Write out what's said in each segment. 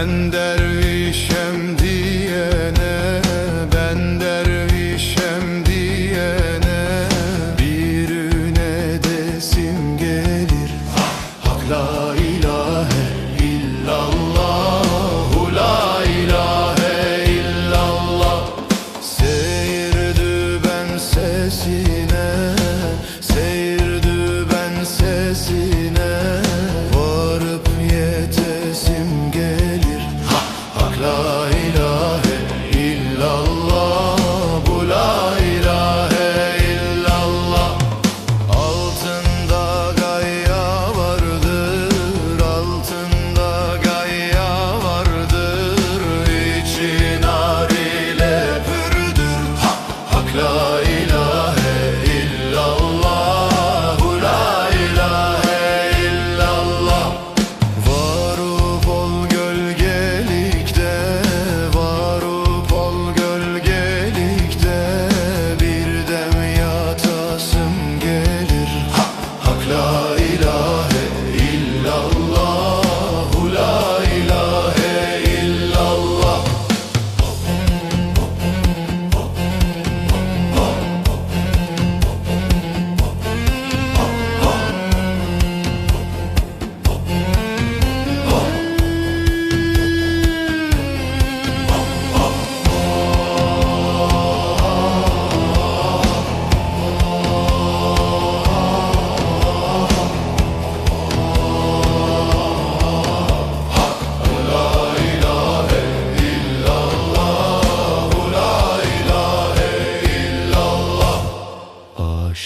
and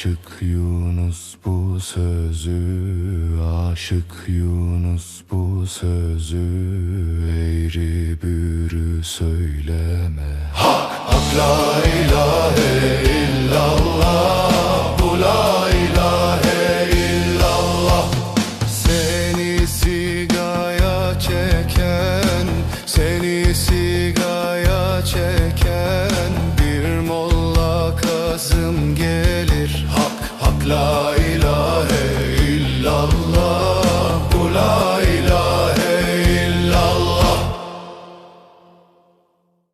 Aşık Yunus bu sözü Aşık Yunus bu sözü Eğri bürü söyleme. Hak, hak la ilahe illallah.